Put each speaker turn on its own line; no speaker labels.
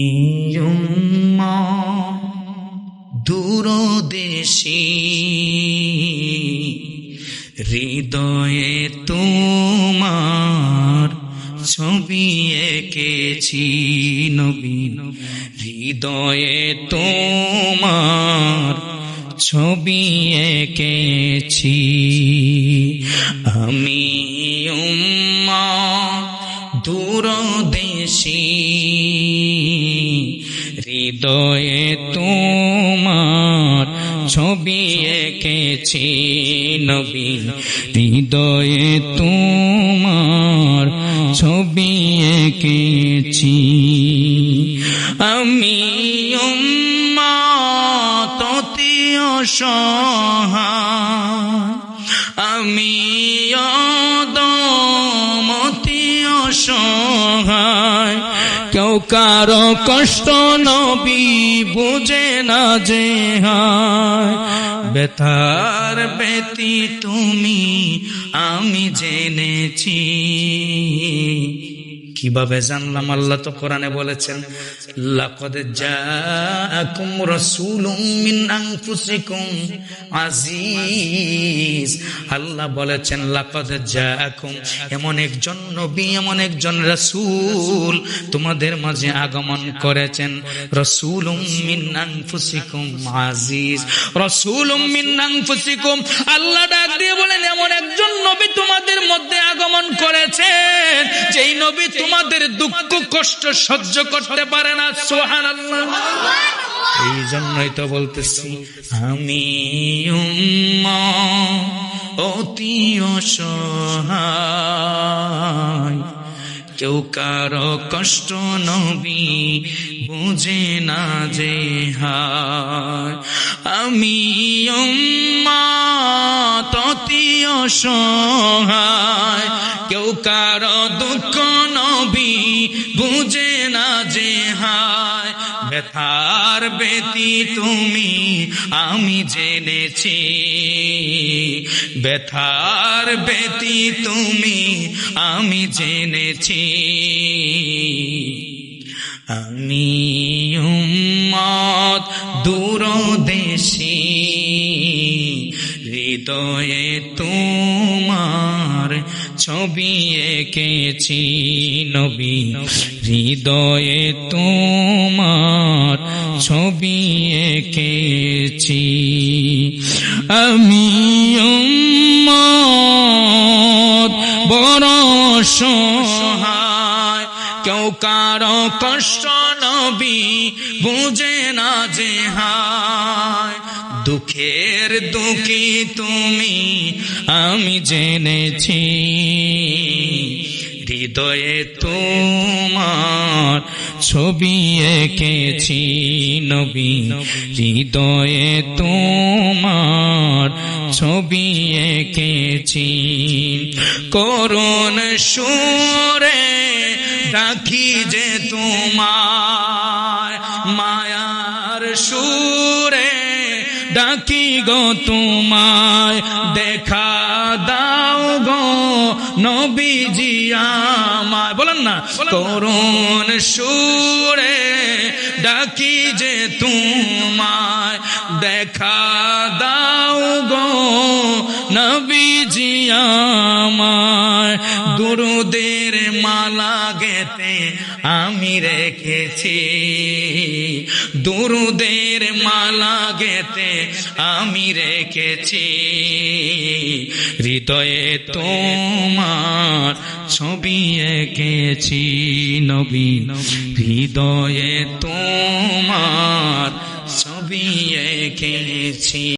ইয়ুম্মা দূরদেশী হৃদয়ে তোমার ছবি এঁকেছি নবীন হৃদয়ে তোমার ছবি এঁকেছি। আমি উম্মা দূরদেশী হৃদয়ে তোমার ছবি এঁকেছি নবী। হৃদয়ে তোমার ছবি এঁকেছি। আমি সহায় আমি অদমতি অসহায়। কেউ কারও কষ্ট নবী বুঝে না যে বেতার বেতি তুমি আমি জেনেছি। কীভাবে জানলাম? আল্লাহ তো কোরআনে বলেছেন, লাকদ জাআকুম রাসূলুম মিন আনফুসিকুম আজিজ আল্লাহ বলেছেন, লাকদ জাআকুম, এমন একজন নবী, এমন একজন রাসূল তোমাদের মাঝে আগমন করেছেন। রাসূলুম মিন আনফুসিকুম আজিজ রাসূলুম মিন আনফুসিকুম, আল্লাহ ডাক দিয়ে বলেন নবী তোমাদের দুঃখ, কষ্ট সহ্য করতে পারে না সোহান এই জন্যই তো বলতেছি, আমি অতি কেউ কারও কষ্ট নবী বুঝে না যে হায়। আমি ততি অসহায়। কেউ কারও দুঃখ বুঝে না যে হায়, ব্যথার বেতি তুমি, আমি জেনেছি। ব্যথার বেতি তুমি, আমি জেনেছি। আমি উম্মত দূরদেশী হৃদয়ে তোমার ছবি এঁকেছি নবী। হৃদয়ে তোমার ছবি এঁকেছি। আমি বড় সহায় কেউ কারও কষ্ট নবী, বুঝে না যে হায়। দুঃখের দুঃখী তুমি, আমি জেনেছি। হৃদয়ে তোমার ছবি এঁকেছি নবী, হৃদয়ে তোমার ছবি এঁকেছি। করুণ সুরে রাখি যে তোমার মায়ার সুরে ডাকি গো তোমায়, দেখা দাও গো নবীজি আমায়। বলেন না করুণ সুরে ডাকি যে তোমায়, দেখা দাও গো নবীজি আমায়। দুরুদের মালা গেতে আমি রেখেছি। দুরুদের মালা গেতে আমি রেখেছি। হৃদয়ে তোমার ছবি এঁকেছি নবী, হৃদয়ে তোমার ছবি এঁকেছি।